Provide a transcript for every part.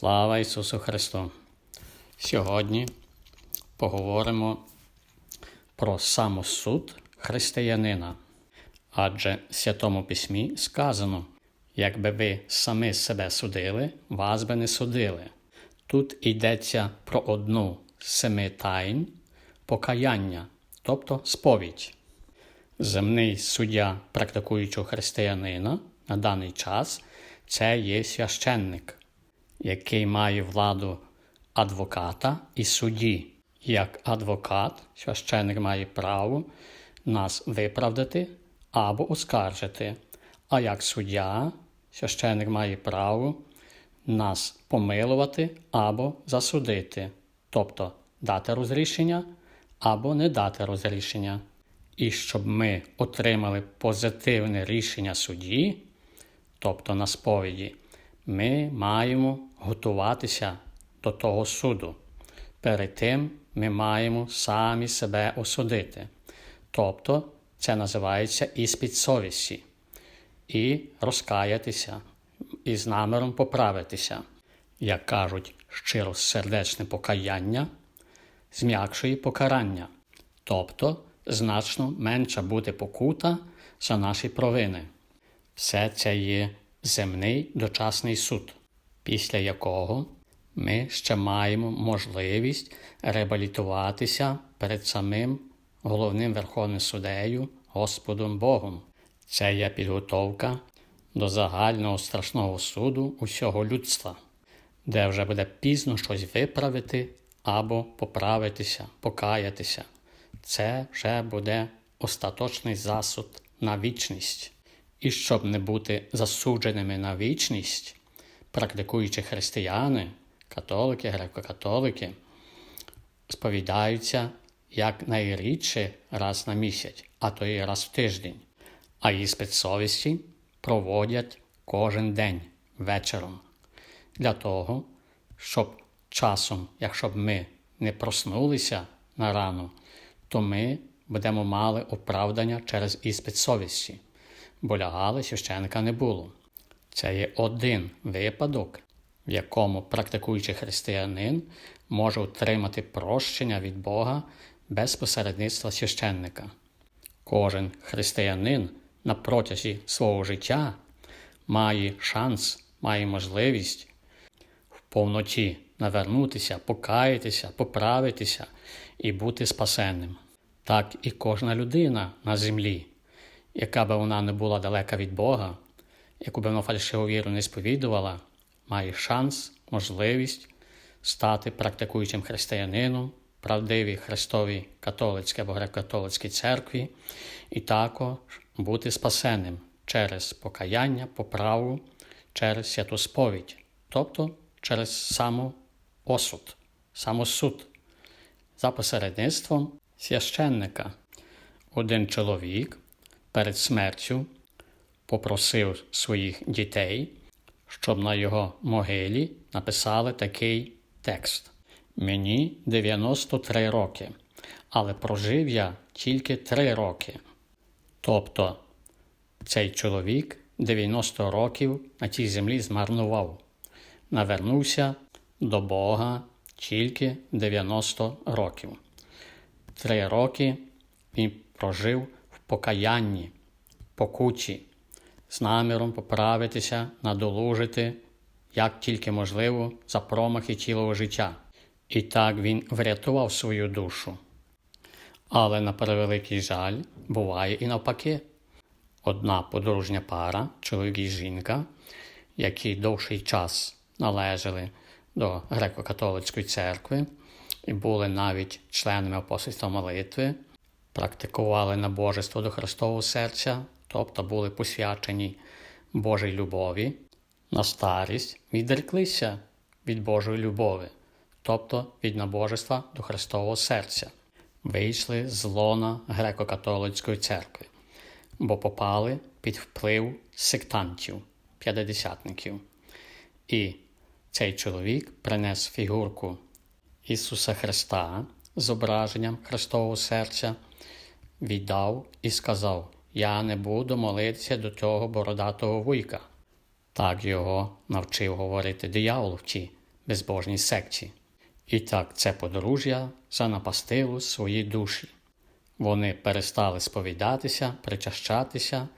Слава Ісусу Христу! Сьогодні поговоримо про самосуд християнина. Адже в Святому Письмі сказано: якби ви самі себе судили, вас би не судили. Тут йдеться про одну з семи тайн покаяння, тобто сповідь. Земний суддя практикуючого християнина на даний час це є священник який має владу адвоката і судді. Як адвокат, священник має право нас виправдати або оскаржити. А як суддя, священник має право нас помилувати або засудити, тобто дати розрішення або не дати розрішення. І щоб ми отримали позитивне рішення судді, тобто на сповіді, ми маємо готуватися до того суду. Перед тим ми маємо самі себе осудити. Тобто це називається іспит совісті. І розкаятися, і з наміром поправитися. Як кажуть, щиросердечне покаяння зм'якшує покарання, тобто значно менша буде покута за наші провини. Все це є земний дочасний суд після якого ми ще маємо можливість реабілітуватися перед самим головним Верховним суддею Господом Богом. Це є підготовка до загального страшного суду усього людства, де вже буде пізно щось виправити або поправитися, покаятися. Це вже буде остаточний засуд на вічність. І щоб не бути засудженими на вічність, практикуючі християни, католики, греко-католики, сповідаються як найрідше раз на місяць, а то й раз в тиждень, а іспит совісті проводять кожен день вечором. Для того, щоб часом, якщо б ми не проснулися на рану, то ми будемо мали оправдання через іспит совісті, бо лягали священика не було. Це є один випадок, в якому практикуючий християнин може отримати прощення від Бога без посередництва священника. Кожен християнин на протязі свого життя має шанс, має можливість в повноті навернутися, покаятися, поправитися і бути спасенним. Так і кожна людина на землі, яка би вона не була далека від Бога яку вона фальшиву віру не сповідувала, має шанс, можливість стати практикуючим християнином, правдивій Христовій католицькій або греко-католицькій церкві, і також бути спасенним через покаяння, поправу, через святу сповідь, тобто через самоосуд, самосуд, за посередництвом священника. Один чоловік перед смертю попросив своїх дітей, щоб на його могилі написали такий текст: Мені 93 роки, але прожив я тільки 3 роки. Тобто цей чоловік 90 років на цій землі змарнував, навернувся до Бога тільки 90 років. Три роки він прожив в покаянні, покуті, з наміром поправитися, надолужити, як тільки можливо, за промахи цілого життя. І так він врятував свою душу. Але на превеликий жаль, буває і навпаки. Одна подружня пара, чоловік і жінка, які довший час належали до греко-католицької церкви і були навіть членами апостольства молитви, практикували набожество до Христового серця тобто були посвячені Божій любові, на старість відреклися від Божої любові, тобто від набожества до Христового серця, вийшли з лона греко-католицької церкви, бо попали під вплив сектантів, п'ятдесятників. І цей чоловік принес фігурку Ісуса Христа зображенням Христового серця, віддав і сказав я не буду молитися до цього бородатого вуйка. Так його навчив говорити диявол в ті безбожній секті. І так це подружжя занапастило свої душі. Вони перестали сповідатися, причащатися,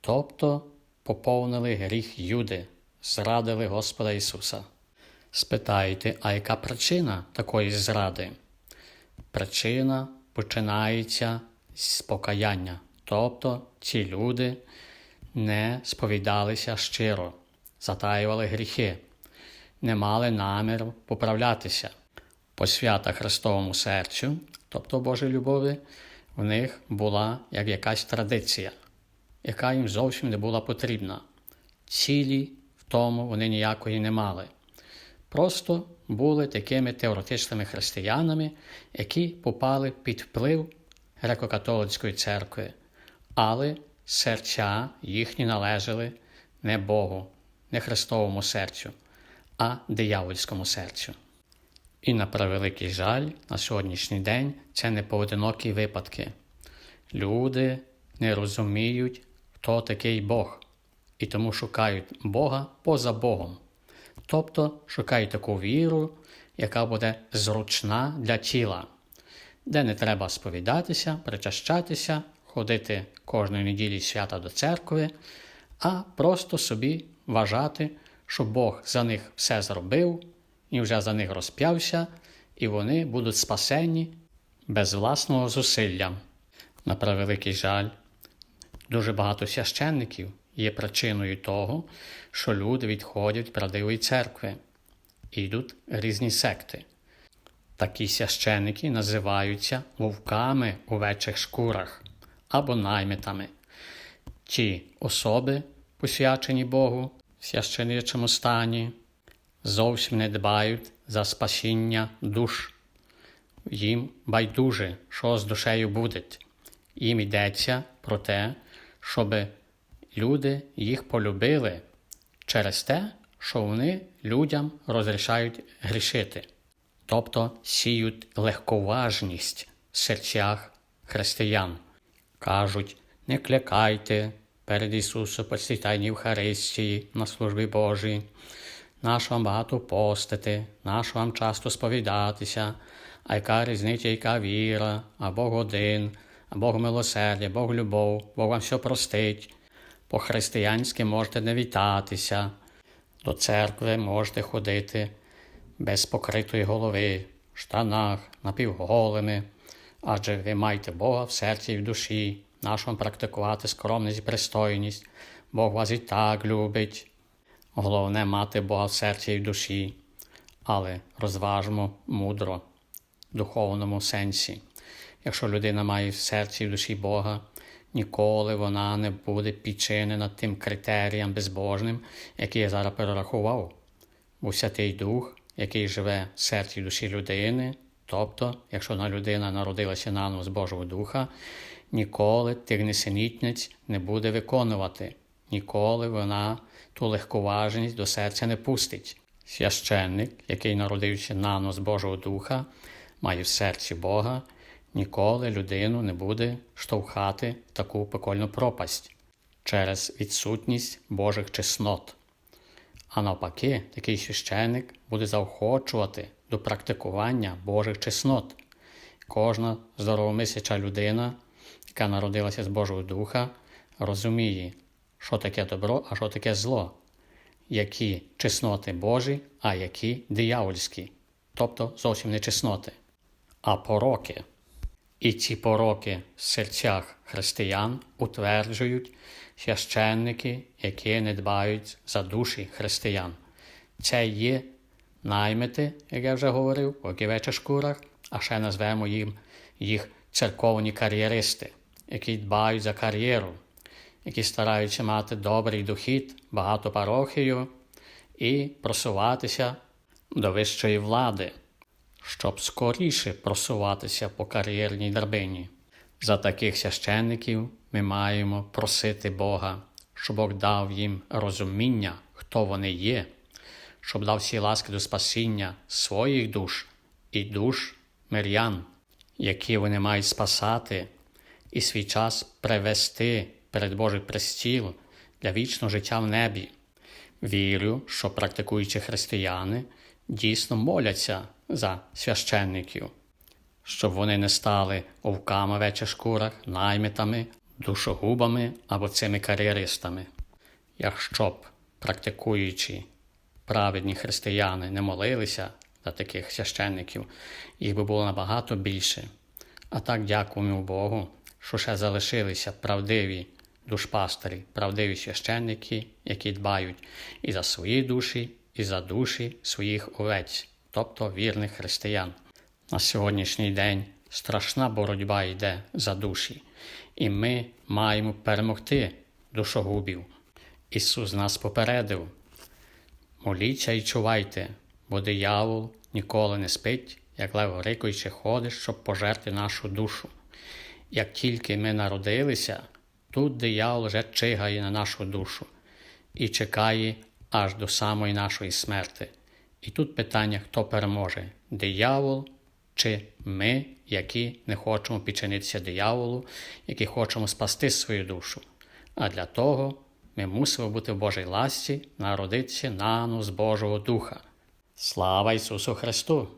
тобто поповнили гріх Юди, зрадили Господа Ісуса. Спитаєте, а яка причина такої зради? Причина починається з покаяння, тобто ці люди не сповідалися щиро, затаювали гріхи, не мали наміру поправлятися. Посвята Христовому серцю, тобто Божій любові, в них була як якась традиція, яка їм зовсім не була потрібна. Цілі в тому вони ніякої не мали. Просто були такими теоретичними християнами, які попали під вплив греко-католицької церкви, але серця їхні належали не Богу, не Христовому серцю, а диявольському серцю. І на превеликий жаль, на сьогоднішній день це не поодинокі випадки. Люди не розуміють, хто такий Бог, і тому шукають Бога поза Богом. Тобто шукають таку віру, яка буде зручна для тіла, де не треба сповідатися, причащатися, ходити кожної неділі свята до церкви, а просто собі вважати, що Бог за них все зробив і вже за них розп'явся, і вони будуть спасені без власного зусилля. На превеликий жаль, дуже багато священників є причиною того, що люди відходять від правдивої церкви і йдуть різні секти. Такі священники називаються вовками у вечих шкурах або наймитами. Ті особи, посвячені Богу в священичому стані, зовсім не дбають за спасіння душ. Їм байдуже, що з душею буде. Їм йдеться про те, щоб люди їх полюбили через те, що вони людям розрішають грішити, тобто сіють легковажність в серцях християн. Кажуть, не клякайте перед Ісусом Посвятайній Євхаристії на службі Божій, нащо вам багато постити, нащо вам часто сповідатися, а яка різниця, яка віра, а Бог один, а Бог милосердя, Бог любов, Бог вам все простить. По-християнськи можете не вітатися, до церкви можете ходити без покритої голови, штанах, напівголими, адже ви маєте Бога в серці і в душі, вам практикувати скромність і пристойність, Бог вас і так любить. Головне мати Бога в серці і в душі, але розважмо мудро, в духовному сенсі. Якщо людина має в серці і в душі Бога, ніколи вона не буде підчинена тим критеріям безбожним, які я зараз перерахував. Бо Святий Дух, який живе в серці і душі людини, тобто, якщо одна людина народилася наново з Божого Духа, ніколи тих несенітниць не буде виконувати, ніколи вона ту легковажність до серця не пустить. Священник, який народився нано з Божого Духа, має в серці Бога, ніколи людину не буде штовхати в таку пекольну пропасть через відсутність Божих чеснот. А навпаки, такий священник буде заохочувати до практикування Божих чеснот. Кожна здоровомисяча людина, яка народилася з Божого Духа, розуміє, що таке добро, а що таке зло, які чесноти Божі, а які диявольські, тобто зовсім не чесноти, а пороки. І ці пороки в серцях християн утверджують священники, які не дбають за душі християн. Це є наймити, як я вже говорив, в оківечих шкурах, а ще назвемо їм їх церковні кар'єристи, які дбають за кар'єру, які стараються мати добрий дохід, багато парохію і просуватися до вищої влади, щоб скоріше просуватися по кар'єрній драбині. За таких священників ми маємо просити Бога, щоб Бог дав їм розуміння, хто вони є, щоб дав всі ласки до спасіння своїх душ і душ мирян, які вони мають спасати, і свій час привести перед Божий престіл для вічного життя в небі. Вірю, що практикуючи християни дійсно моляться за священників, щоб вони не стали овками в вече шкурах, наймитами, душогубами або цими кар'єристами. Якщо б практикуючі праведні християни не молилися за таких священників, їх би було набагато більше. А так дякуємо Богу, що ще залишилися правдиві душпастері, правдиві священники, які дбають і за свої душі, і за душі своїх овець, тобто вірних християн. На сьогоднішній день страшна боротьба йде за душі, і ми маємо перемогти душогубів. Ісус нас попередив. Моліться і чувайте, бо диявол ніколи не спить, як лев рикуючи ходить, щоб пожерти нашу душу. Як тільки ми народилися, тут диявол вже чигає на нашу душу і чекає аж до самої нашої смерти. І тут питання, хто переможе: диявол чи ми, які не хочемо підчинитися дияволу, які хочемо спасти свою душу. А для того ми мусимо бути в Божій ласті, народитися нану з Божого Духа. Слава Ісусу Христу!